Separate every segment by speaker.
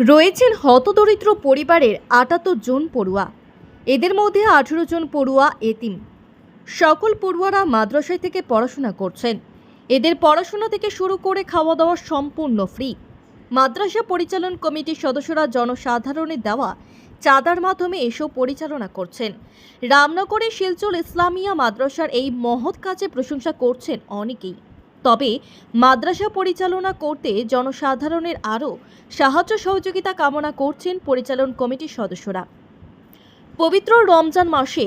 Speaker 1: রয়েছেন হতদরিদ্র পরিবারের আটাত্তর জন পড়ুয়া। এদের মধ্যে আঠেরো জন পড়ুয়া এতিম। সকল পড়ুয়ারা মাদ্রাসায় থেকে পড়াশোনা করছেন। এদের পড়াশোনা থেকে শুরু করে খাওয়া দাওয়া সম্পূর্ণ ফ্রি। মাদ্রাসা পরিচালন কমিটির সদস্যরা জনসাধারণের দেওয়া চাঁদার মাধ্যমে এসব পরিচালনা করছেন। রামনগরের শিলচর ইসলামিয়া মাদ্রাসার এই মহৎ কাজে প্রশংসা করছেন অনেকেই। তবে মাদ্রাসা পরিচালনা করতে জনসাধারণের আরও সাহায্য সহযোগিতা কামনা করছেন পরিচালন কমিটির সদস্যরা। পবিত্র রমজান মাসে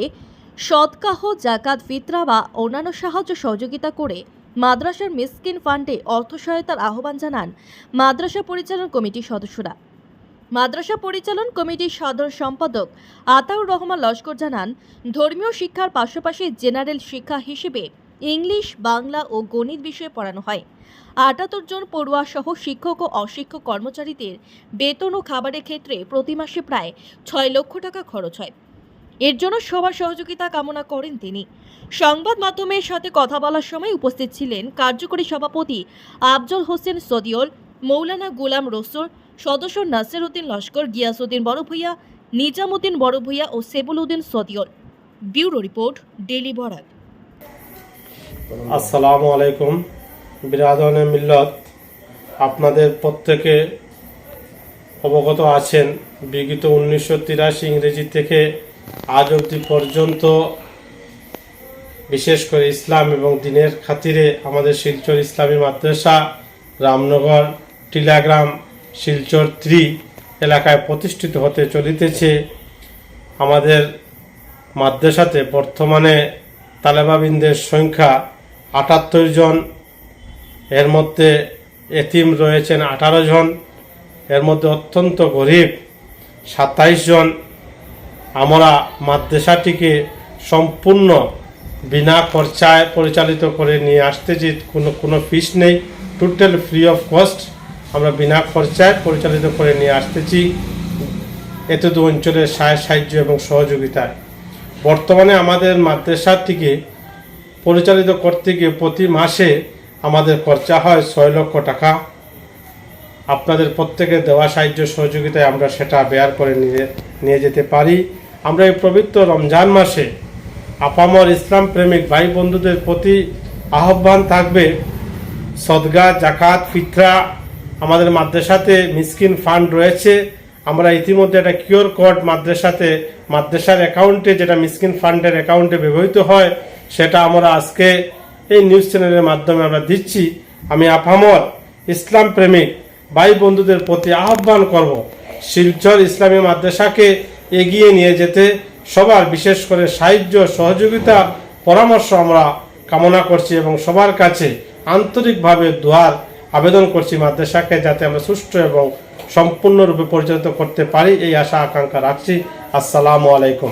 Speaker 1: সৎকাহ জাকাত ফিতরা বা অন্যান্য সাহায্য সহযোগিতা করে মাদ্রাসার মিসকিন ফান্ডে অর্থ সহায়তার আহ্বান জানান মাদ্রাসা পরিচালন কমিটির সদস্যরা। মাদ্রাসা পরিচালন কমিটির সাধারণ সম্পাদক আতাউর রহমান লস্কর জানান, ধর্মীয় শিক্ষার পাশাপাশি জেনারেল শিক্ষা হিসেবে ইংলিশ, বাংলা ও গণিত বিষয়ে পড়ানো হয়। আটাত্তর জন পড়ুয়া সহ শিক্ষক ও অশিক্ষক কর্মচারীদের বেতন ও খাবারের ক্ষেত্রে প্রতি মাসে প্রায় ছয় লক্ষ টাকা খরচ হয়। এর জন্য সবার সহযোগিতা কামনা করেন তিনি। সংবাদ মাধ্যমের সাথে কথা বলার সময় উপস্থিত ছিলেন কার্যকরী সভাপতি আফজল হোসেন সদিয়ল মৌলানা গুলাম রসুর সদস্য নাসির উদ্দিন লস্কর গিয়াসউদ্দিন বড় ভূঁইয়া নিজামুদ্দিন বড় ভূঁইয়া ও সেবুল উদ্দিন সদিয়ল ব্যুরো রিপোর্ট ডেলি বরাক।
Speaker 2: আসসালামু আলাইকুম। বিরাদনে মিল্লত, আপনাদের প্রত্যেকে অবগত আছেন, বিগত উনিশশো তিরাশি ইংরেজি থেকে আজ অবধি পর্যন্ত বিশেষ করে ইসলাম এবং দিনের খাতিরে আমাদের শিলচর ইসলামী মাদ্রাসা, রামনগর, টিলাগ্রাম, শিলচর ত্রি এলাকায় প্রতিষ্ঠিত হতে চলিতেছে। আমাদের মাদ্রাসাতে বর্তমানে তালেবাবিনদের সংখ্যা আটাত্তর জন। এর মধ্যে এতিম রয়েছেন আঠারো জন। এর মধ্যে অত্যন্ত গরিব, সাতাইশ জন। আমরা মাদ্রাসাটিকে সম্পূর্ণ বিনা খরচায় পরিচালিত করে নিয়ে আসতেছি। কোনো কোনো ফিস নেই। টোটাল ফ্রি অফ কস্ট আমরা বিনা খরচায় পরিচালিত করে নিয়ে আসতেছি। এতদূর অঞ্চলের সাহায্য এবং সহযোগিতায়। বর্তমানে আমাদের মাদ্রাসাটিকে পরিচালিত করতে গিয়ে প্রতি মাসে আমাদের খরচা হয় ছয় লক্ষ টাকা। আপনাদের প্রত্যেকের দেওয়া সাহায্য সহযোগিতায় আমরা সেটা বেয়ার করে নিয়ে নিয়ে যেতে পারি। আমরা এই পবিত্র রমজান মাসে আপামর ইসলাম প্রেমিক ভাই বন্ধুদের প্রতি আহ্বান থাকবে, সদগা, জাকাত, ফিতরা, আমাদের মাদ্রাসাতে মিসকিন ফান্ড রয়েছে। আমরা ইতিমধ্যে একটা কিওর কোড মাদ্রাসাতে, মাদ্রাসার অ্যাকাউন্টে যেটা মিসকিন ফান্ডের অ্যাকাউন্টে ব্যবহৃত হয় সেটা আমরা আজকে এই নিউজ চ্যানেলের মাধ্যমে আমরা দিচ্ছি। আমি আপামর ইসলাম প্রেমিক ভাই বন্ধুদের প্রতি আহ্বান করব, শিলচর ইসলামী মাদ্রাসাকে এগিয়ে নিয়ে যেতে সবার বিশেষ করে সাহায্য সহযোগিতা পরামর্শ আমরা কামনা করছি এবং সবার কাছে আন্তরিকভাবে দোয়ার আবেদন করছি মাদ্রাসাকে যাতে আমরা সুষ্ঠু এবং সম্পূর্ণরূপে পরিচালিত করতে পারি, এই আশা, আকাঙ্ক্ষা রাখছি। আসসালামু আলাইকুম।